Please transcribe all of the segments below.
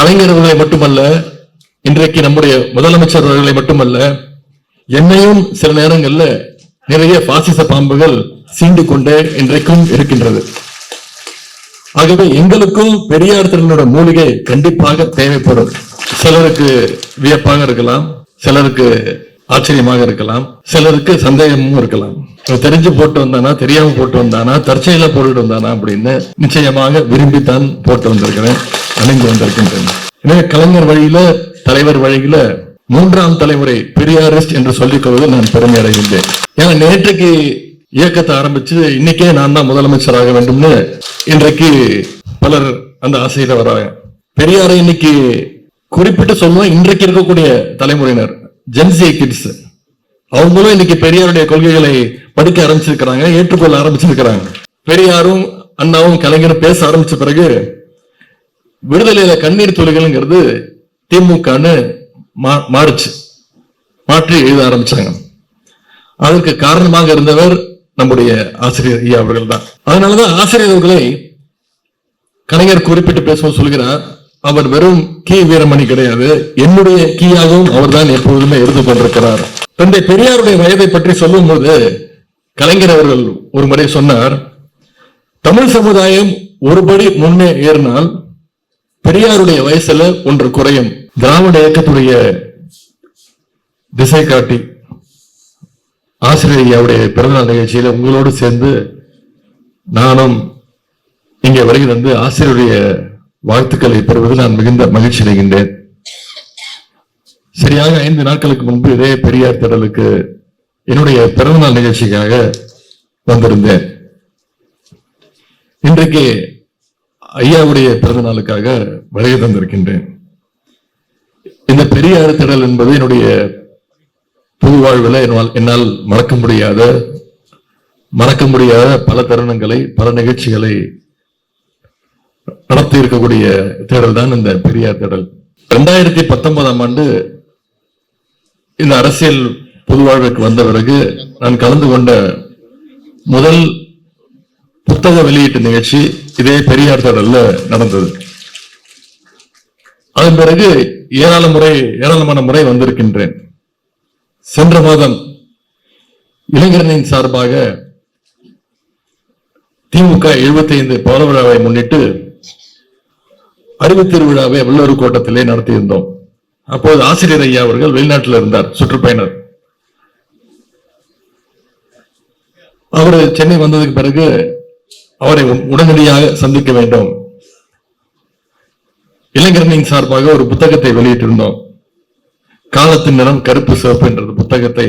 கலைஞர் அவர்களை மட்டுமல்ல இன்றைக்கு நம்முடைய முதலமைச்சர் அவர்களை மட்டுமல்ல என்னையும் சில நேரங்கள்ல நிறைய பாசிச பாம்புகள் சீண்டு கொண்டே இன்றைக்கும் இருக்கின்றது. ஆகவே எங்களுக்கும் பெரியார் திறனோட மூலிகை கண்டிப்பாக தேவைப்படும். சிலருக்கு வியப்பாக இருக்கலாம் சிலருக்கு ஆச்சரியமாக இருக்கலாம் சிலருக்கு சந்தேகமும் இருக்கலாம். தெரிஞ்சு போட்டு வந்தானா தெரியாம போட்டு வந்தானா தற்செயல போட்டுட்டு வந்தானா அப்படின்னு நிச்சயமாக விரும்பித்தான் போட்டு வந்திருக்கிறேன் அணிந்து வந்திருக்கின்றேன். எனவே கலைஞர் வழியில தலைவர் வழியில மூன்றாம் தலைமுறை பெரியாரிஸ்ட் என்று சொல்லிக் கொள்வது நான் பெருமை அடைகின்றேன். ஏன்னா நேற்றுக்கு இயக்கத்தை ஆரம்பிச்சு இன்னைக்கே நான் தான் முதலமைச்சராக வேண்டும்னு இன்றைக்கு பலர் அந்த ஆசையில வராங்க. பெரியாரை இன்னைக்கு குறிப்பிட்டு சொல்லுவோம் இன்றைக்கு இருக்கக்கூடிய தலைமுறையினர் ஜென்சி கிட்ஸ் அவங்களும் இன்னைக்கு பெரியாருடைய கொள்கைகளை படிக்க ஆரம்பிச்சிருக்கிறாங்க ஏற்றுக்கொள்ள ஆரம்பிச்சிருக்கிறாங்க. பெரியாரும் அண்ணாவும் கலைஞரும் பேச ஆரம்பிச்ச பிறகு விடுதலையில கண்ணீர் துளிகள்ங்கிறது திமுகன்னு மா- மாறுச்சு. மாற்றி எழுத ஆரம்பிச்சாங்க. அதற்கு காரணமாக இருந்தவர் நம்முடைய ஆசிரியர் ஐயா அவர்கள் தான். அதனாலதான் ஆசிரியர் அவர்களை கலைஞர் குறிப்பிட்டு பேசுவோம் சொல்கிறார் அவர் வெறும் கி வீரமணி கிடையாது. என்னுடைய கீயாகவும் அவர்தான் எப்பொழுதுமே இருந்து கொண்டிருக்கிறார் தந்தை பெரியாருடைய வயதை பற்றி சொல்லும்போது கலைஞர் அவர்கள் ஒரு முறை சொன்னார் தமிழ் சமுதாயம் ஒருபடி முன்னே ஏறினால் பெரியாருடைய வயசுல ஒன்று குறையும். திராவிட இயக்கத்துடைய திசை காட்டி ஆசிரியர் ஐயாவுடைய பிறந்தநாள் நிகழ்ச்சியில உங்களோடு சேர்ந்து நானும் இங்கே வருகை வந்து ஆசிரியருடைய வாழ்த்துக்களை பெறுவதில் நான் மிகுந்த மகிழ்ச்சி அடைகின்றேன். சரியாக ஐந்து நாட்களுக்கு முன்பு இதே பெரியார் திடலுக்கு என்னுடைய பிறந்தநாள் நிகழ்ச்சிக்காக வந்திருந்தேன். இன்றைக்கு ஐயாவுடைய பிறந்த நாளுக்காக வருகை தந்திருக்கின்றேன். இந்த பெரியார் திடல் என்பது என்னுடைய புது வாழ்வில் என்னால் என்னால் மறக்க முடியாத மறக்க முடியாத பல தருணங்களை பல நிகழ்ச்சிகளை நடத்தி இருக்கக்கூடிய தேடல் தான் இந்த பெரியார் தேடல். ரெண்டாயிரத்தி பத்தொன்பதாம் ஆண்டு இந்த அரசியல் பொதுவாழ்வுக்கு வந்த பிறகு நான் கலந்து கொண்ட முதல் புத்தக வெளியீட்டு நிகழ்ச்சி இதே பெரியார் தேடல்ல நடந்தது. அதன் பிறகு ஏராள முறை ஏராளமான முறை வந்திருக்கின்றேன். சென்ற மாதம் இளைஞரணியின் சார்பாக திமுக 75 பவள விழாவை முன்னிட்டு அறிவு திருவிழாவை வல்லூர் கோட்டத்திலே நடத்தியிருந்தோம். அப்போது ஆசிரியர் ஐயா அவர்கள் வெளிநாட்டில் இருந்தார் சுற்றுப்பயணர். அவர் சென்னை வந்ததுக்கு பிறகு அவரை உடனடியாக சந்திக்க வேண்டும். இளைஞரணியின் சார்பாக ஒரு புத்தகத்தை வெளியிட்டிருந்தோம். காலத்தின் நிறம் கருப்பு சிவப்பு என்ற புத்தகத்தை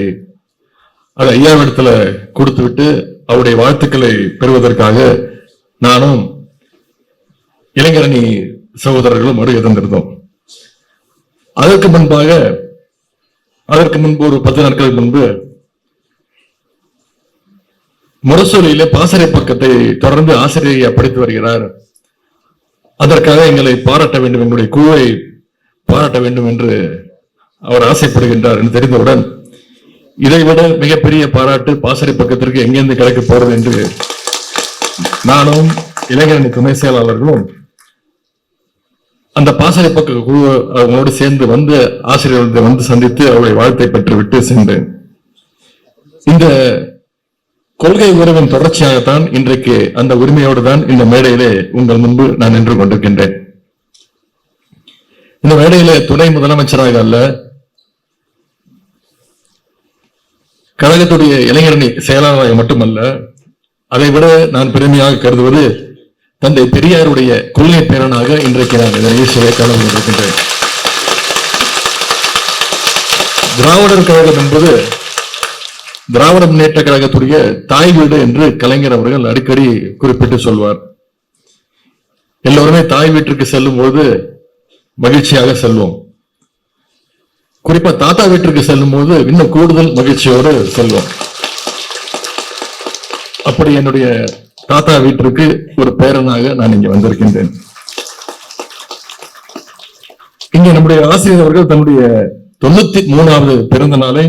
அது ஐயாவிடத்துல கொடுத்து விட்டு அவருடைய வாழ்த்துக்களை பெறுவதற்காக நானும் இளைஞரணி சகோதரர்களும் வருகை தந்திருந்தோம். அதற்கு முன்பாக அதற்கு முன்பு ஒரு பத்து நாட்களுக்கு முன்பு முரசொலியிலே பாசறை பக்கத்தை தொடர்ந்து ஆசிரியர் படித்து வருகிறார். அதற்காக எங்களை பாராட்ட வேண்டும் எங்களுடைய குழுவை பாராட்ட வேண்டும் என்று அவர் ஆசைப்படுகின்றார் என்று தெரிந்தவுடன் இதைவிட மிகப்பெரிய பாராட்டு பாசறை பக்கத்திற்கு எங்கேருந்து கிடைக்க போறது என்று நானும் இளைஞரணி துணை செயலாளர்களும் அந்த பாசறை பக்க குழு அவங்களோடு சேர்ந்து வந்து ஆசிரியர்கள் வந்து சந்தித்து அவருடைய வாழ்த்தை பெற்றுவிட்டு சென்றேன். இந்த கொள்கை உறவின் தொடர்ச்சியாகத்தான் இன்றைக்கு அந்த உரிமையோடு தான் இந்த மேடையிலே உங்கள் முன்பு நான் நின்று கொண்டிருக்கின்றேன். இந்த மேடையிலே துணை முதலமைச்சராக அல்ல கழகத்துடைய இளைஞரணி செயலாளராக மட்டுமல்ல அதை விட நான் பெருமையாக கருதுவது தந்தை பெரியாருடைய கொள்கை பேரனாக இன்றைக்கு நான் இதனையே சிலை கலந்து கொண்டிருக்கின்றேன் திராவிடர் கழகம் என்பது திராவிட முன்னேற்ற கழகத்துடைய தாய் வீடு என்று கலைஞர் அவர்கள் அடிக்கடி குறிப்பிட்டு சொல்வார். எல்லோருமே தாய் வீட்டிற்கு செல்லும் போது மகிழ்ச்சியாக செல்வோம். குறிப்பா தாத்தா வீட்டிற்கு செல்லும் போது இன்னும் கூடுதல் மகிழ்ச்சியோடு செல்வோம். அப்படி என்னுடைய தாத்தா வீட்டிற்கு ஒரு பேரனாக நான் இங்க வந்திருக்கின்றேன். இங்க நம்முடைய ஆசிரியர் அவர்கள் தன்னுடைய தொண்ணூத்தி மூணாவது பிறந்த நாளை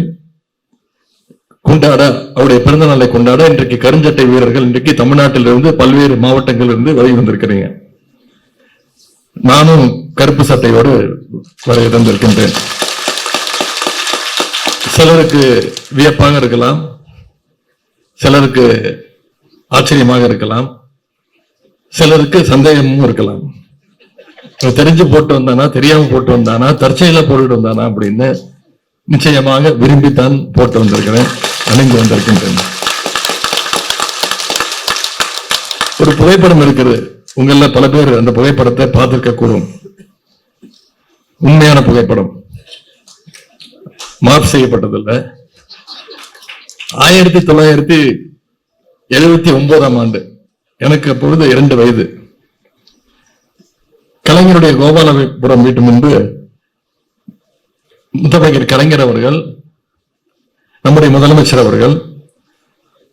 கொண்டாட அவருடைய பிறந்த நாளை கொண்டாட இன்றைக்கு கருஞ்சட்டை வீரர்கள் இன்றைக்கு தமிழ்நாட்டிலிருந்து பல்வேறு மாவட்டங்களிலிருந்து வருகை வந்திருக்கிறீங்க. நானும் கருப்பு சட்டையோடு வர இருந்திருக்கின்றேன் சிலருக்கு வியப்பாக இருக்கலாம். சிலருக்கு ஆச்சரியமாக இருக்கலாம். சிலருக்கு சந்தேகமும் இருக்கலாம். தெரிஞ்சு போட்டு வந்தானா தெரியாம போட்டு வந்தானா தற்செயல போட்டுட்டு வந்தானா அப்படின்னு நிச்சயமாக விரும்பித்தான் போட்டு வந்திருக்கிறேன் அணிந்து வந்திருக்கின்றேன். ஒரு புகைப்படம் இருக்கிறது உங்கள பல பேர் அந்த புகைப்படத்தை பார்த்திருக்க கூடும். உண்மையான புகைப்படம். மார்க் செய்யப்பட்டதில்லை. ஆயிரத்தி தொள்ளாயிரத்தி எழுபத்தி ஒன்பதாம் ஆண்டு. எனக்கு அப்பொழுது இரண்டு வயது. கலைஞருடைய கோபாலபுரம் வீட்டு முன்பு முத்தமிழர் கலைஞர் அவர்கள் நம்முடைய முதலமைச்சர் அவர்கள்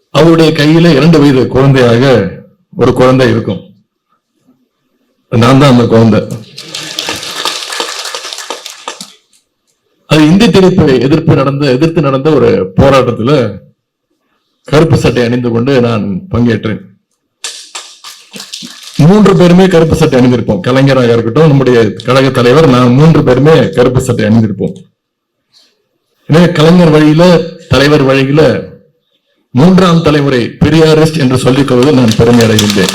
அவருடைய கையில இரண்டு வயது குழந்தையாக ஒரு குழந்தை இருக்கும். நான் தான் அந்த குழந்தை. அது இந்தி திணிப்பை எதிர்ப்பு நடந்த எதிர்த்து நடந்த ஒரு போராட்டத்துல கருப்பு சட்டை அணிந்து கொண்டு நான் பங்கேற்றேன். மூன்று பேருமே கருப்பு சட்டை அணிந்திருப்போம். கலைஞராக இருக்கட்டும் நம்முடைய கழக தலைவர் நான் மூன்று பேருமே கருப்பு சட்டை அணிந்திருப்போம். எனவே கலைஞர் வழியில தலைவர் வழியில மூன்றாம் தலைமுறை பெரியாரிஸ்ட் என்று சொல்லிக் கொள்வதில் நான் பெருமை அடைகின்றேன்.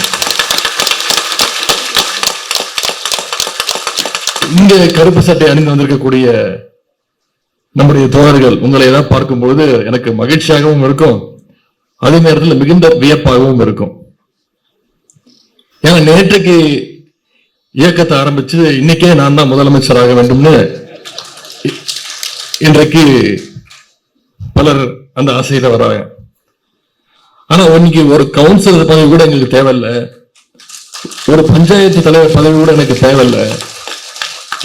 இங்கே கருப்பு சட்டை அணிந்து வந்திருக்கக்கூடிய நம்முடைய தோழர்கள் உங்களை எல்லாம் பார்க்கும்போது எனக்கு மகிழ்ச்சியாகவும் இருக்கும். அதே நேரத்தில் மிகுந்த வியப்பாகவும் இருக்கும். ஏன்னா நேற்றுக்கு இயக்கத்தை ஆரம்பிச்சு இன்னைக்கே நான் தான் முதலமைச்சராக வேண்டும்னு இன்றைக்கு பலர் அந்த ஆசையில வராங்க. ஆனா இன்னைக்கு ஒரு கவுன்சிலர் பதவி கூட எங்களுக்கு தேவையில்ல. ஒரு பஞ்சாயத்து தலைவர் பதவி கூட எனக்கு தேவையில்ல.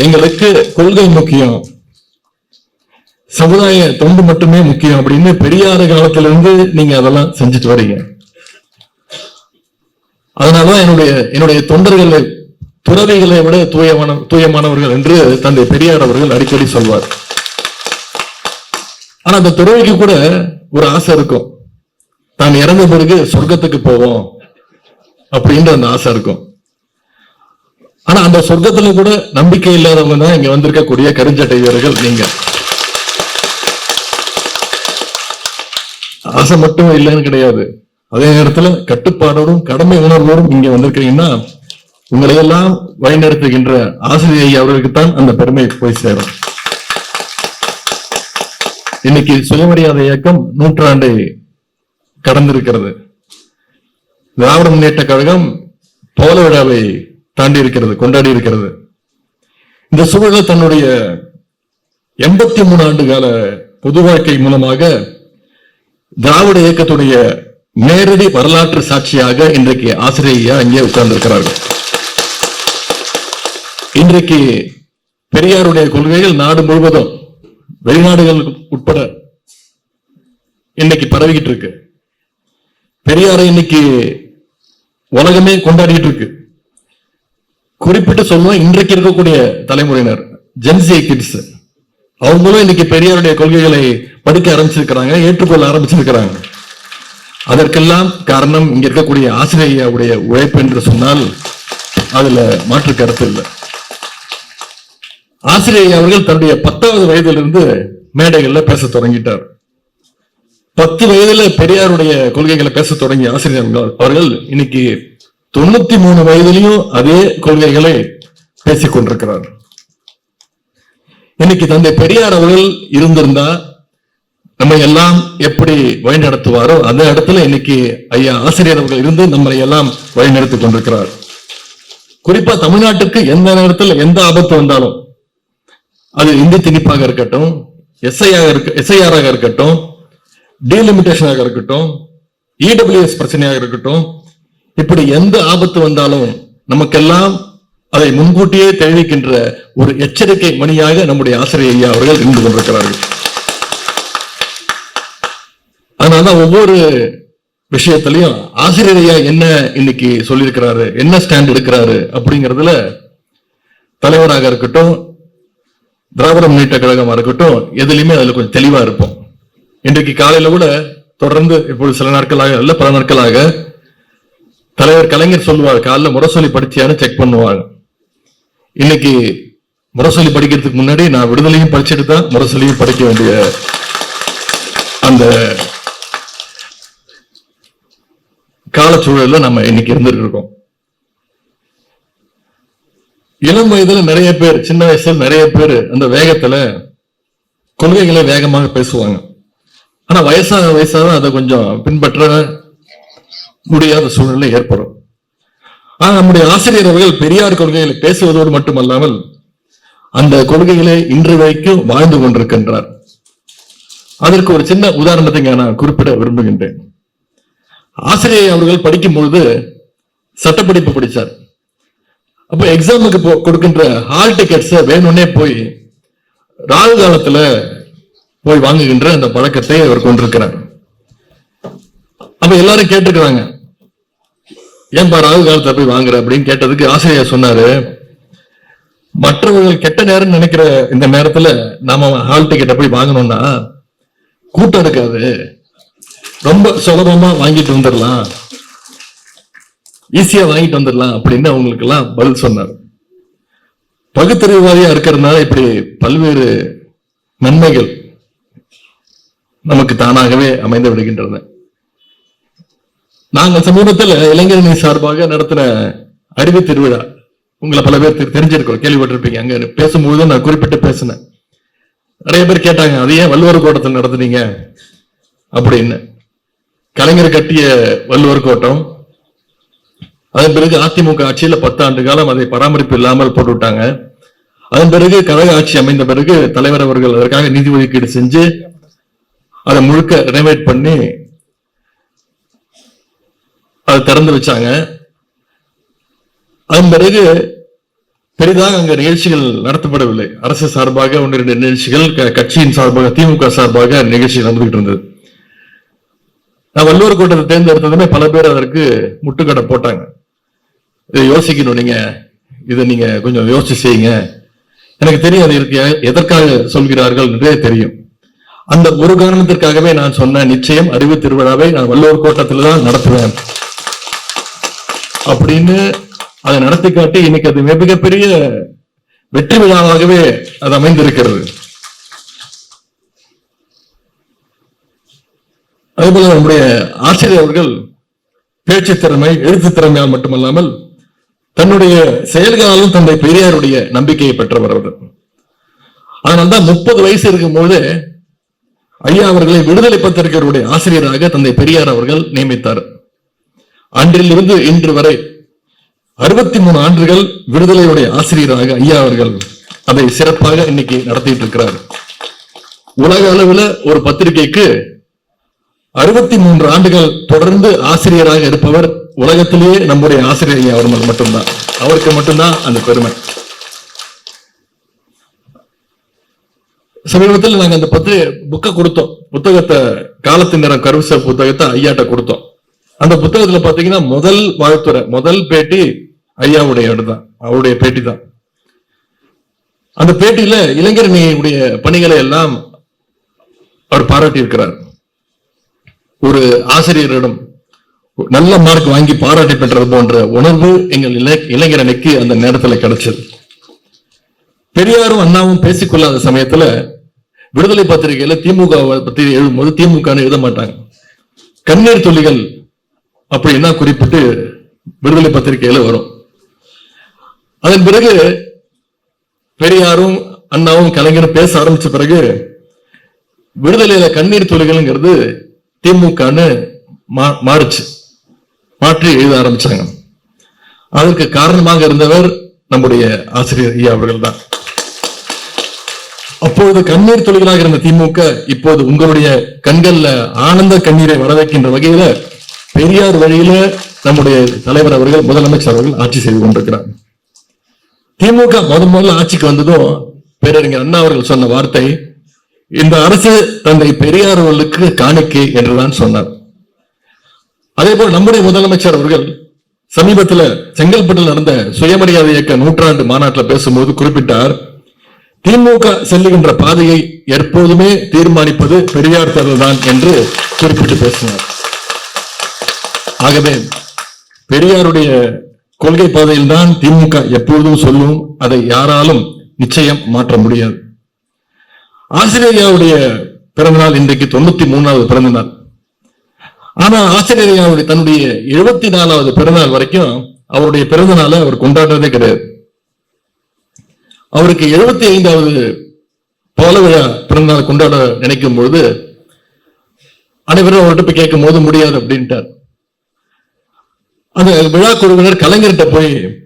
எங்களுக்கு கொள்கை முக்கியம். சமுதாய தொண்டு மட்டுமே முக்கியம் அப்படின்னு பெரியார காலத்துல இருந்து நீங்க அதெல்லாம் செஞ்சுட்டு வரீங்க. அதனாலதான் என்னுடைய என்னுடைய தொண்டர்களை துறவிகளை விட தூயமான தூயமானவர்கள் என்று தந்தை பெரியார் அவர்கள் அடிக்கடி சொல்வார். ஆனா அந்த துறவிக்கு கூட ஒரு ஆசை இருக்கும். தான் இறந்த பிறகு சொர்க்கத்துக்கு போவோம் அப்படின்ற அந்த ஆசை இருக்கும். ஆனா அந்த சொர்க்கத்துல கூட நம்பிக்கை இல்லாதவங்க தான் இங்க வந்திருக்கக்கூடிய கருஞ்சட்டை வீரர்கள் நீங்க. ஆசை மட்டும் இல்லைன்னு கிடையாது. அதே நேரத்துல கட்டுப்பாடோடும் கடமை உணர்வோடும் இங்க வந்திருக்கீங்கன்னா உங்களையெல்லாம் வழிநடத்துகின்ற ஆசிரியை அவர்களுக்குத்தான் அந்த பெருமை போய் சேரும். இன்னைக்கு சுயமரியாதை இயக்கம் நூற்றாண்டை கடந்திருக்கிறது. திராவிட முன்னேற்ற கழகம் பவள விழாவை தாண்டி இருக்கிறது கொண்டாடி இருக்கிறது. இந்த சூழல தன்னுடைய எண்பத்தி மூணு ஆண்டு கால பொது வாழ்க்கை மூலமாக திராவிட இயக்கத்துடைய நேரடி வரலாற்று சாட்சியாக இன்றைக்கு ஆசிரியையா இங்கே உட்கார்ந்திருக்கிறார்கள். இன்றைக்கு பெரியாருடைய கொள்கைகள் நாடு முழுவதும் வெளிநாடுகள் உட்பட இன்னைக்கு பரவிக்கிட்டு இருக்கு. பெரியாரை இன்னைக்கு உலகமே கொண்டாடிட்டு இருக்கு. குறிப்பிட்டு சொல்லுவோம் இன்றைக்கு இருக்கக்கூடிய தலைமுறையினர் ஜென்சி கிட்ஸ் அவங்களும் இன்னைக்கு பெரியாருடைய கொள்கைகளை படிக்க ஆரம்பிச்சிருக்கிறாங்க ஏற்றுக்கொள்ள ஆரம்பிச்சிருக்கிறாங்க. அதற்கெல்லாம் காரணம் இங்க இருக்கக்கூடிய ஆசிரியருடைய உழைப்பு என்று சொன்னால் அதுல மாற்று கருத்து இல்லை. ஆசிரியை அவர்கள் தன்னுடைய பத்தாவது வயதிலிருந்து மேடைகள்ல பேச தொடங்கிட்டார். பத்து வயதுல பெரியாருடைய கொள்கைகளை பேச தொடங்கிய ஆசிரியர் அவர்கள் இன்னைக்கு தொண்ணூத்தி மூணு வயதிலையும் அதே கொள்கைகளை பேசிக் கொண்டிருக்கிறார். இன்னைக்கு தந்தை பெரியார் அவர்கள் இருந்திருந்தா நம்ம எல்லாம் எப்படி வழி நடத்துவாரோ அந்த இடத்துல இன்னைக்கு ஐயா ஆசிரியர் அவர்கள் இருந்து நம்மளை எல்லாம் வழி நடத்தி கொண்டிருக்கிறார். குறிப்பா தமிழ்நாட்டுக்கு எந்த நேரத்தில் எந்த ஆபத்து வந்தாலும் அது இந்தி திணிப்பாக இருக்கட்டும் எஸ்ஐயாக இருக்க எஸ்ஐஆராக இருக்கட்டும் டீலிமிட்டேஷனாக இருக்கட்டும் இடபிள்யூஎஸ் பிரச்சனையாக இருக்கட்டும் இப்படி எந்த ஆபத்து வந்தாலும் நமக்கெல்லாம் அதை முன்கூட்டியே தெரிவிக்கின்ற ஒரு எச்சரிக்கை மணியாக நம்முடைய ஆசிரியர் ஐயா அவர்கள் இருந்து கொண்டிருக்கிறார்கள். அதனாலதான் ஒவ்வொரு விஷயத்திலையும் ஆசிரியரையா என்ன இன்னைக்கு சொல்லியிருக்கிறாரு? என்ன ஸ்டாண்ட் எடுக்கிறாரு? அப்படிங்கறதுல தலைவராக இருக்கட்டும் திராவிட முன்னேற்ற கழகமா இருக்கட்டும் எதுலையுமே அதுல கொஞ்சம் தெளிவா இருப்போம். இன்றைக்கு காலையில கூட தொடர்ந்து இப்பொழுது சில நாட்களாக அல்ல பல நாட்களாக தலைவர் கலைஞர் சொல்லுவார் காலைல முரசொலி படிச்சியான்னு செக் பண்ணுவாங்க. இன்னைக்கு முரசொலி படிக்கிறதுக்கு முன்னாடி நான் விடுதலையும் படிச்சுட்டு தான் முரசொலியும் படிக்க வேண்டிய அந்த காலச்சூழல்ல நம்ம இன்னைக்கு இருந்துட்டு இருக்கோம். இளம் வயதுல நிறைய பேர் சின்ன வயசுல நிறைய பேர் அந்த வேகத்துல கொள்கைகளை வேகமாக பேசுவாங்க. ஆனா வயசாக வயசாக அதை கொஞ்சம் பின்பற்ற முடியாத சூழ்நிலை ஏற்படும். ஆனா நம்முடைய ஆசிரியர் அவர்கள் பெரியார் கொள்கைகளை பேசுவதோடு மட்டுமல்லாமல் அந்த கொள்கைகளை இன்று வரைக்கும் வாழ்ந்து கொண்டிருக்கின்றார். அதற்கு ஒரு சின்ன உதாரணத்தை நான் குறிப்பிட விரும்புகின்றேன். ஆசிரியை அவர்கள் படிக்கும் பொழுது சட்டப்படிப்பு படித்தார் அப்போ எக்ஸாமுக்கு போ- கொடுக்கின்ற ஹால் டிக்கெட்ஸை வேணும்னே போய் ராகு காலத்துல போய் வாங்குகின்ற அந்த பழக்கத்தை அவர் கொண்டிருக்கிறார். அப்ப எல்லாரும் கேட்டுக்கிறாங்க ஏன்பா ராகு காலத்துல போய் வாங்குற? அப்படின்னு கேட்டதுக்கு ஆசிரியர் சொன்னாரு மற்றவர்கள் கெட்ட நேரம் நினைக்கிற இந்த நேரத்துல நாம ஹால் டிக்கெட்டை போய் வாங்கணும்னா கூட்டம் இருக்காது. ரொம்ப சுலபமா வாங்கிட்டு வந்துடலாம் ஈஸியா வாங்கிட்டு வந்துடலாம் அப்படின்னு அவங்களுக்கு எல்லாம் பதில் சொன்னார். பகுத்தறிவுவாதியா இருக்கிறதுனால இப்படி பல்வேறு நன்மைகள் நமக்கு தானாகவே அமைந்து விடுகின்றன. நாங்கள் சமீபத்தில் இளைஞரணி சார்பாக நடத்தின அறிவு திருவிழா உங்களை பல பேர் தெரிஞ்சிருக்கோம் கேள்விப்பட்டிருப்பீங்க. அங்க பேசும்போது நான் குறிப்பிட்டு பேசினேன். நிறைய பேர் கேட்டாங்க அது ஏன் வள்ளுவர் கோட்டத்தில் நடத்துனீங்க? அப்படின்னு. கலைஞர் கட்டிய வள்ளுவர் கோட்டம் அதன் பிறகு அதிமுக ஆட்சியில பத்தாண்டு காலம் அதை பராமரிப்பு இல்லாமல் போட்டு விட்டாங்க அதன் பிறகு கழக ஆட்சி அமைந்த பிறகு தலைவர் அவர்கள் அதற்காக நிதி ஒதுக்கீடு செஞ்சு அதை முழுக்க ரெனோவேட் பண்ணி அதை திறந்து வச்சாங்க. அதன் பிறகு பெரிதாக அங்க நிகழ்ச்சிகள் நடத்தப்படவில்லை. அரசு சார்பாக ஒன்று இரண்டு நிகழ்ச்சிகள் க- கட்சியின் சார்பாக திமுக சார்பாக நிகழ்ச்சி நடந்துகிட்டு இருந்தது. நான் வள்ளுவர் கூட்டத்தை தேர்ந்தெடுத்ததுமே பல பேர் அதற்கு முட்டுக்கடை போட்டாங்க. இதை யோசிக்கணும் நீங்க. இதை நீங்க கொஞ்சம் யோசிச்சு செய்யுங்க. எனக்கு தெரியும் அது இருக்கு. எதற்காக சொல்கிறார்கள் என்றே தெரியும். அந்த ஒரு காரணத்திற்காகவே நான் சொன்ன நிச்சயம் அறிவு திருவிழாவை நான் வள்ளுவர் கோட்டத்தில் தான் நடத்துவேன். அப்படின்னு அதை நடத்தி காட்டி இன்னைக்கு அது மிக- மிகப்பெரிய வெற்றி விழாவாகவே அது அமைந்திருக்கிறது. அதேபோல நம்முடைய ஆசிரியர் அவர்கள் பேச்சு திறமை எழுத்து திறமையால் மட்டுமல்லாமல் தன்னுடைய செயல்களாலும் தந்தை பெரியாருடைய நம்பிக்கையை பெற்றவர் அவர். தான் முப்பது வயசு இருக்கும்போது ஐயா அவர்களை விடுதலை பத்திரிகையருடைய ஆசிரியராக தந்தை பெரியார் அவர்கள் நியமித்தார். அன்றிலிருந்து இன்று வரை அறுபத்தி மூணு ஆண்டுகள் விடுதலையுடைய ஆசிரியராக ஐயா அவர்கள் அதை சிறப்பாக இன்னைக்கு நடத்திட்டு இருக்கிறார். உலக அளவுல ஒரு பத்திரிகைக்கு அறுபத்தி மூன்று ஆண்டுகள் தொடர்ந்து ஆசிரியராக இருப்பவர் உலகத்திலேயே நம்முடைய ஆசிரியர் அவர்கள் அவர் மட்டும்தான். அவருக்கு மட்டும்தான் அந்த பெருமை. சமீபத்தில் நாங்க அந்த பத்து புக்கை கொடுத்தோம். புத்தகத்தை காலத்தின் நேரம் கருவிச புத்தகத்தை ஐயாட்ட கொடுத்தோம். அந்த புத்தகத்துல பாத்தீங்கன்னா முதல் வாழ்த்துறை முதல் பேட்டி ஐயாவுடைய தான் அவருடைய பேட்டி தான் அந்த பேட்டியில இளைஞரணியுடைய பணிகளை எல்லாம் அவர் பாராட்டி இருக்கிறார் ஒரு ஆசிரியரிடம் நல்ல மார்க் வாங்கி பாராட்டி பெற்றது போன்ற உணர்வு எங்கள் இளை- இளைஞரனைக்கு அந்த நேரத்துல கிடைச்சது. பெரியாரும் அண்ணாவும் பேசிக்கொள்ளாத சமயத்துல விடுதலை பத்திரிகையில திமுக பத்தி எழுதும்போது திமுக எழுத மாட்டாங்க. கண்ணீர் துளிகள் அப்படின்னா குறிப்பிட்டு விடுதலை பத்திரிகையில வரும். அதன் பிறகு பெரியாரும் அண்ணாவும் கலைஞரும் பேச ஆரம்பிச்ச பிறகு விடுதலையில கண்ணீர் துளிகள்ங்கிறது திமுகன்னு மா- மாறுச்சு. மாற்றி எழுத ஆரம்பிச்சாங்க. அதற்கு காரணமாக இருந்தவர் நம்முடைய ஆசிரியர் ஐயா அவர்கள் தான் அப்பொழுது கண்ணீர் துளிகளாக இருந்த திமுக இப்போது உங்களுடைய கண்கள்ல ஆனந்த கண்ணீரை வரவேற்கின்ற வகையில பெரியார் வழியில நம்முடைய தலைவர் அவர்கள் முதலமைச்சர் அவர்கள் ஆட்சி செய்து கொண்டிருக்கிறார். திமுக முத முதல்ல ஆட்சிக்கு வந்ததும் பேரறிஞர் அண்ணா அவர்கள் சொன்ன வார்த்தை இந்த அரசு தந்தை பெரியார் அவர்களுக்கு காணிக்கை என்றுதான் சொன்னார். அதே போல் நம்முடைய முதலமைச்சர் அவர்கள் சமீபத்துல செங்கல்பட்டில் நடந்த சுயமரியாதை இயக்க நூற்றாண்டு மாநாட்டில் பேசும்போது குறிப்பிட்டார் திமுக செல்லுகின்ற பாதையை எப்போதுமே தீர்மானிப்பது பெரியார் தான் என்று குறிப்பிட்டு பேசினார். ஆகவே பெரியாருடைய கொள்கை பாதையில் தான் திமுக எப்பொழுதும் சொல்லும் அதை யாராலும் நிச்சயம் மாற்ற முடியாது. ஆசிரியையாவுடைய பிறந்தநாள் இன்றைக்கு தொண்ணூத்தி மூணாவது பிறந்த நாள் ஆனா ஆசிரியையாவுடைய தன்னுடைய எழுபத்தி நாலாவது பிறந்தநாள் வரைக்கும் அவருடைய பிறந்த நாளை அவர் கொண்டாடுறதே கிடையாது. அவருக்கு எழுபத்தி ஐந்தாவது பவள விழா பிறந்தநாள் கொண்டாட நினைக்கும் பொழுது அனைவரும் அவர்கிட்ட போய் கேட்கும் போது முடியாது அப்படின்ட்டார். அந்த விழா குழுவினர் கலைஞர்கிட்ட போய்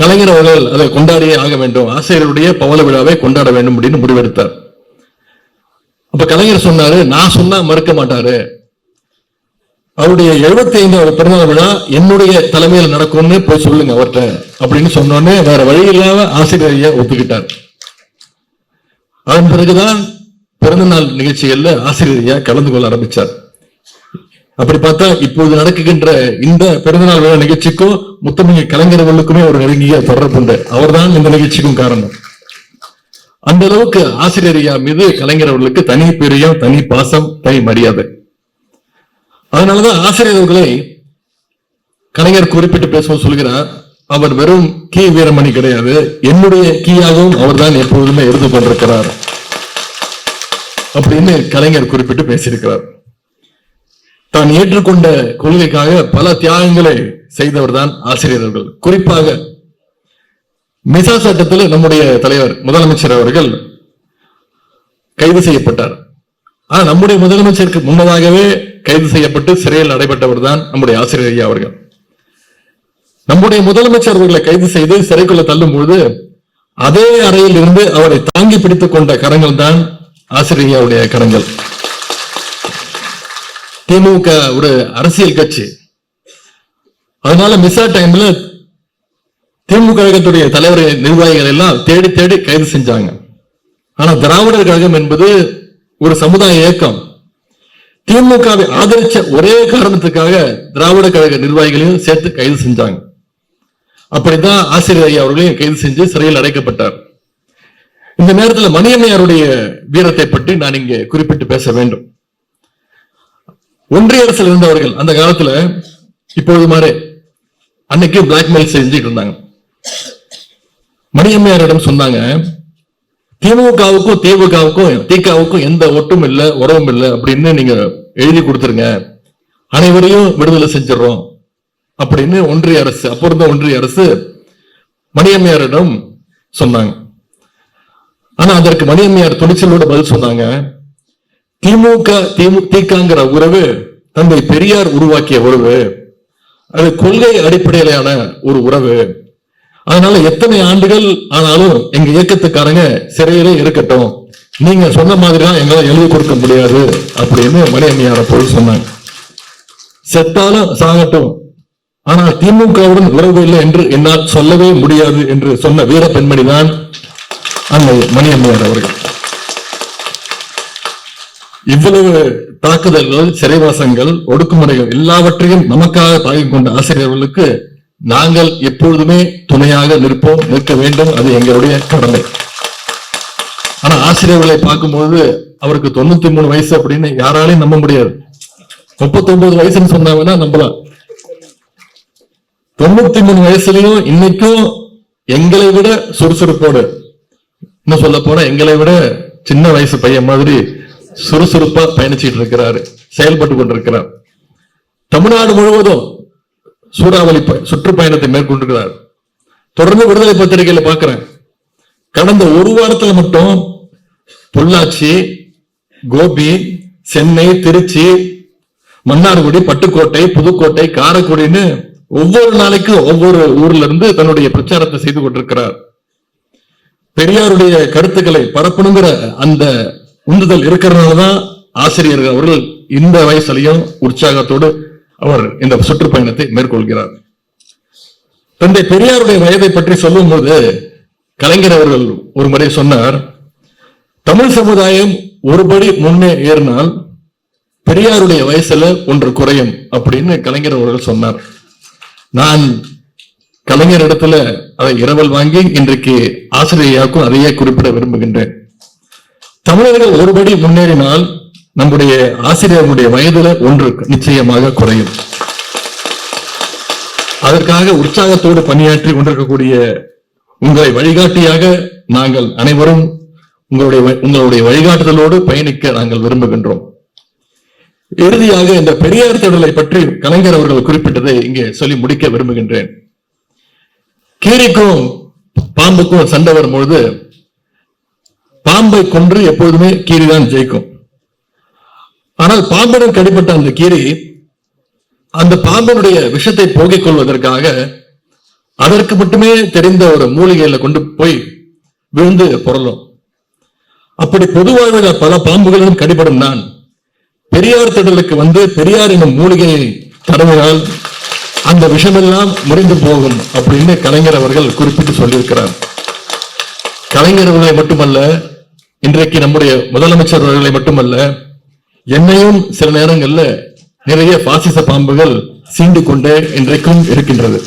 கலைஞர் அவர்கள் அதை கொண்டாடியே ஆக வேண்டும். ஆசிரியருடைய பவள விழாவை கொண்டாட வேண்டும் அப்படின்னு முடிவெடுத்தார். அப்ப கலைஞர் சொன்னாரு நான் சொன்னா மறுக்க மாட்டாரு. அவருடைய எழுபத்தி ஐந்தாவது பிறந்தநாள் விழா என்னுடைய தலைமையில் நடக்கும்னு போய் சொல்லுங்க அவர்கிட்ட அப்படின்னு சொன்னோடனே வேற வழி இல்லாம ஆசிரியர் ஐயா ஒத்துக்கிட்டார். அதன் பிறகுதான் பிறந்தநாள் நிகழ்ச்சிகள்ல ஆசிரியர் ஐயா கலந்து கொள்ள ஆரம்பிச்சார். அப்படி பார்த்தா இப்போது நடக்குகின்ற இந்த பிறந்தநாள் விழா நிகழ்ச்சிக்கும் முத்தமிழ் கலைஞர்களுக்குமே ஒரு நெருங்கிய தொடர்பு உண்டு. அவர்தான் இந்த நிகழ்ச்சிக்கும் காரணம். அந்த அளவுக்கு ஆசிரியரையா மீது கலைஞர் அவர்களுக்கு தனி பிரியம் தனி பாசம் தனி மரியாதை. அதனாலதான் ஆசிரியர் அவர்களை கலைஞர் குறிப்பிட்டு பேசுவோம் சொல்கிறார் அவர் வெறும் கி. வீரமணி கிடையாது என்னுடைய கீயாகவும் அவர்தான் எப்பொழுதுமே இருந்து கொண்டிருக்கிறார். அப்படின்னு கலைஞர் குறிப்பிட்டு பேசியிருக்கிறார். தான் ஏற்றுக்கொண்ட கொள்கைக்காக பல தியாகங்களை செய்தவர் தான் ஆசிரியர்கள் குறிப்பாக மிசா சட்டத்தில் நம்முடைய தலைவர் முதலமைச்சர் அவர்கள் கைது செய்யப்பட்டார். ஆனா நம்முடைய முதலமைச்சருக்கு முன்னதாகவே கைது செய்யப்பட்டு சிறையில் நடைபெற்றவர் தான் நம்முடைய ஆசிரியர் ஐயா அவர்கள். நம்முடைய முதலமைச்சர் அவர்களை கைது செய்து சிறைக்குள்ள தள்ளும் பொழுது அதே அறையில் இருந்து அவரை தாங்கி பிடித்துக் கொண்ட கரங்கள் தான் ஆசிரியர் கரங்கள். திமுக ஒரு அரசியல் கட்சி. அதனால மிஸ்ஸா டைம்ல திமுக கழகத்துடைய தலைவர் நிர்வாகிகள் எல்லாம் தேடி தேடி கைது செஞ்சாங்க. ஆனா திராவிடர் கழகம் என்பது ஒரு சமுதாய இயக்கம். திமுகவை ஆதரிச்ச ஒரே காரணத்துக்காக திராவிட கழக நிர்வாகிகளையும் சேர்த்து கைது செஞ்சாங்க. அப்படித்தான் ஆசிரியர் ஐயா அவர்களையும் கைது செஞ்சு சிறையில் அடைக்கப்பட்டார். இந்த நேரத்தில் மணியம்மையாருடைய வீரத்தை பற்றி நான் இங்கே குறிப்பிட்டு பேச வேண்டும். ஒன்றிய அரசில் இருந்தவர்கள் அந்த காலத்துல இப்பொழுது மாதிரி அன்னைக்கு பிளாக்மெயில் செஞ்சுட்டு இருந்தாங்க. மணியம்மையாரிடம் சொன்னாங்க திமுகவுக்கும் திமுகவுக்கும் திகாவுக்கும் எந்த ஒட்டும் இல்லை உறவும் இல்லை அப்படின்னு நீங்க எழுதி கொடுத்துருங்க. அனைவரையும் விடுதலை செஞ்சிடறோம் அப்படின்னு ஒன்றிய அரசு அப்போ இருந்த ஒன்றிய அரசு மணியம்மையாரிடம் சொன்னாங்க. ஆனா அதற்கு மணியம்மையார் துணிச்சலோட பதில் சொன்னாங்க திமுக திமு திகாங்கிற உறவு தந்தை பெரியார் உருவாக்கிய உறவு. அது கொள்கை அடிப்படையிலான ஒரு உறவு. அதனால எத்தனை ஆண்டுகள் ஆனாலும் எங்க இயக்கத்துக்காரங்க சிறையிலே இருக்கட்டும். நீங்க சொன்ன மாதிரிலாம் எங்களால் எழுதி கொடுக்க முடியாது அப்படின்னு மணியம்மையான போய் சொன்னாங்க. செத்தாலும் சாகட்டும். ஆனால் திமுகவுடன் உறவு இல்லை என்று என்னால் சொல்லவே முடியாது என்று சொன்ன வீர பெண்மணிதான் அந்த அன்னை மணியம்மையார் அவர்கள். இவ்வளவு தாக்குதல்கள் சிறைவாசங்கள் ஒடுக்குமுறைகள் எல்லாவற்றையும் நமக்காக தாங்கிக் கொண்ட ஆசிரியர்களுக்கு நாங்கள் எப்பொழுதுமே துணையாக நிற்போம் நிற்க வேண்டும். அது எங்களுடைய கடமை. ஆனா ஆசிரியர்களை பார்க்கும்போது அவருக்கு தொண்ணூத்தி மூணு வயசு அப்படின்னு யாராலையும் நம்ப முடியாது. முப்பத்தி ஒன்பது வயசுன்னு சொன்னாங்கன்னா நம்பலாம். தொண்ணூத்தி மூணு வயசுலயும் இன்னைக்கும் எங்களை விட சுறுசுறுப்போடு இன்னும் சொல்ல போனா எங்களை விட சின்ன வயசு பையன் மாதிரி சுறுசுறுப்பா பயணிச்சிட்டு இருக்கிறாரு செயல்பட்டு கொண்டிருக்கிறார் தமிழ்நாடு முழுவதும் சூறாவளி ப- சுற்றுப்பயணத்தை மேற்கொண்டிருக்கிறார். தொடர்ந்து விடுதலை பத்திரிகையில பாக்குறேன். கடந்த ஒரு வாரத்துல மட்டும் பொள்ளாச்சி கோபி சென்னை திருச்சி மன்னார்குடி பட்டுக்கோட்டை புதுக்கோட்டை காரைக்குடின்னு ஒவ்வொரு நாளைக்கும் ஒவ்வொரு ஊர்ல இருந்து தன்னுடைய பிரச்சாரத்தை செய்து கொண்டிருக்கிறார். பெரியாருடைய கருத்துக்களை பரப்பணுங்கிற அந்த உந்துதல் இருக்கிறதுனாலதான் ஆசிரியர்கள் அவர்கள் இந்த வயசுலையும் உற்சாகத்தோடு அவர் இந்த சுற்றுப்பயணத்தை மேற்கொள்கிறார். தந்தை பெரியாருடைய வயதை பற்றி சொல்லும்போது கலைஞர் அவர்கள் ஒரு முறை சொன்னார் தமிழ் சமுதாயம் ஒருபடி முன்னே ஏறினால் பெரியாருடைய வயசுல ஒன்று குறையும் அப்படின்னு கலைஞர் அவர்கள் சொன்னார். நான் கலைஞர் இடத்துல அதை இரவல் வாங்கி இன்றைக்கு ஆசிரியருக்கும் அதையே குறிப்பிட விரும்புகின்றேன். தமிழர்கள் ஒருபடி முன்னேறினால் நம்முடைய ஆசிரியர்களுடைய வயதுல ஒன்று நிச்சயமாக குறையும். அதற்காக உற்சாகத்தோடு பணியாற்றி கொண்டிருக்கக்கூடிய உங்களை வழிகாட்டியாக நாங்கள் அனைவரும் உங்களுடைய வ- உங்களுடைய வழிகாட்டுதலோடு பயணிக்க நாங்கள் விரும்புகின்றோம். இறுதியாக இந்த பெரியார் திடலை பற்றி கலைஞர் அவர்கள் குறிப்பிட்டதை இங்கே சொல்லி முடிக்க விரும்புகின்றேன். கீரிக்கும் பாம்புக்கும் சண்டை வரும்பொழுது பாம்பை கொன்று எப்பொழுதுமே கீரிதான் ஜெயிக்கும். ஆனால் பாம்பிடம் கடிப்பட்ட அந்த கீரி அந்த பாம்பனுடைய விஷத்தை போகிக் கொள்வதற்காக அதற்கு மட்டுமே தெரிந்த ஒரு மூலிகையில கொண்டு போய் விழுந்து புரளும். அப்படி பொதுவாக பல பாம்புகளிலும் கடிபடும் நான் பெரியார் திடலுக்கு வந்து பெரியார் என்னும் மூலிகையை தடவினால் அந்த விஷமெல்லாம் முறிந்து போகும் அப்படின்னு கலைஞர் அவர்கள் குறிப்பிட்டு சொல்லியிருக்கிறார். கலைஞர் அவர்களை மட்டுமல்ல இன்றைக்கு நம்முடைய முதலமைச்சர் அவர்களை மட்டுமல்ல என்னையும் சில நேரங்கள்ல நிறைய பாசிச பாம்புகள் சீண்டு கொண்டே இன்றைக்கும் இருக்கின்றது.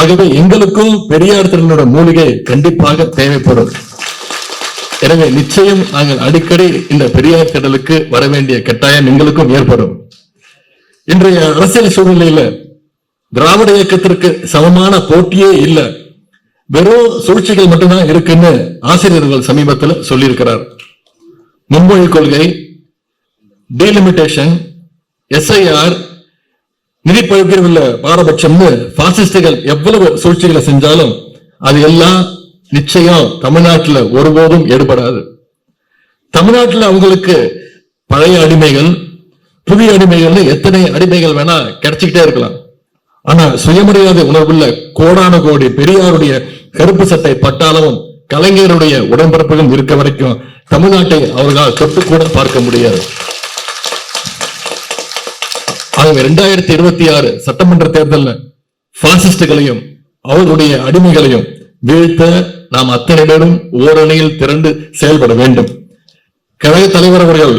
ஆகவே எங்களுக்கும் பெரியார் திறனோட மூலிகை கண்டிப்பாக தேவைப்படும். எனவே நிச்சயம் நாங்கள் அடிக்கடி இந்த பெரியார் திடலுக்கு வர வேண்டிய கட்டாயம் எங்களுக்கும் ஏற்படும். இன்றைய அரசியல் சூழ்நிலையில திராவிட இயக்கத்திற்கு சமமான போட்டியே இல்ல. வெறும் சூழ்ச்சிகள் மட்டும்தான் இருக்குன்னு ஆசிரியர்கள் சமீபத்தில் சொல்லியிருக்கிறார். முன்மொழி கொள்கை டீலிமிட்டேஷன் எஸ்ஐஆர் நிதி பகிர்வில் பாரபட்சம்னு பாசிஸ்டுகள் எவ்வளவு சூழ்ச்சிகளை செஞ்சாலும் அது எல்லாம் நிச்சயம் தமிழ்நாட்டுல ஒருபோதும் ஏற்படாது தமிழ்நாட்டுல அவங்களுக்கு பழைய அடிமைகள் புதிய அடிமைகள்னு எத்தனை அடிமைகள் வேணா கிடைச்சிக்கிட்டே இருக்கலாம். ஆனா சுயமரியாதை உணர்வுள்ள கோடான கோடி பெரியாருடைய கருப்பு சட்டை பட்டாளமும் கலைஞருடைய உடன்பரப்புகளும் இருக்க வரைக்கும் தமிழ்நாட்டை அவர்களால் தொட்டு கூட பார்க்க முடியாது. ஆகவே இரண்டாயிரத்தி இருபத்தி ஆறு சட்டமன்ற தேர்தலில் பாசிஸ்டுகளையும் அவர்களுடைய அடிமைகளையும் வீழ்த்த நாம் அத்தனை பேரும் ஓரணியில் திரண்டு செயல்பட வேண்டும். கழக தலைவர் அவர்கள்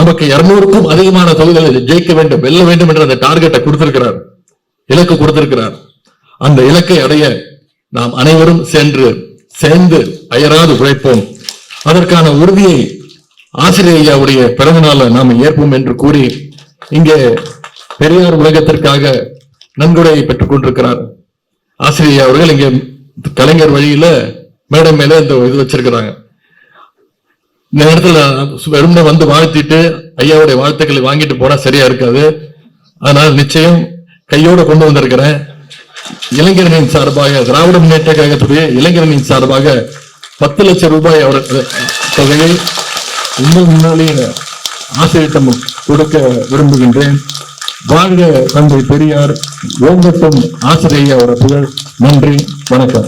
நமக்கு இருநூறுக்கும் அதிகமான தொகுதிகளை ஜெயிக்க வேண்டும் வெல்ல வேண்டும் என்ற அந்த டார்கெட்டை கொடுத்திருக்கிறார். இலக்கு கொடுத்திருக்கிறார். அந்த இலக்கை அடைய நாம் அனைவரும் சென்று சேர்ந்து அயராது உழைப்போம். அதற்கான உறுதியை ஆசிரியர் ஐயாவுடைய பிறந்த நாள நாம் ஏற்போம் என்று கூறி இங்கே பெரியார் உலகத்திற்காக நன்கொடையை பெற்றுக் கொண்டிருக்கிறார். ஆசிரியர் அவர்கள் இங்கே கலைஞர் வழியில மேடை மேல இந்த இது வச்சிருக்கிறாங்க. இந்த நேரத்துல வெறுமனை வந்து வாழ்த்திட்டு ஐயாவுடைய வாழ்த்துக்களை வாங்கிட்டு போனா சரியா இருக்காது. அதனால் நிச்சயம் கையோட கொண்டு வந்திருக்கிறேன். இளைஞரணியின் சார்பாக திராவிட முன்னேற்ற கழகத்துடைய இளைஞரணியின் சார்பாக பத்து லட்சம் ரூபாய் அவர் தொகையை இன்னும் முன்னாலே ஆசிரியத்தம் கொடுக்க விரும்புகின்றேன். வாழ்க தந்தை பெரியார் ஓங்கட்டும் ஆசிரியர் அவர் புகழ். நன்றி வணக்கம்.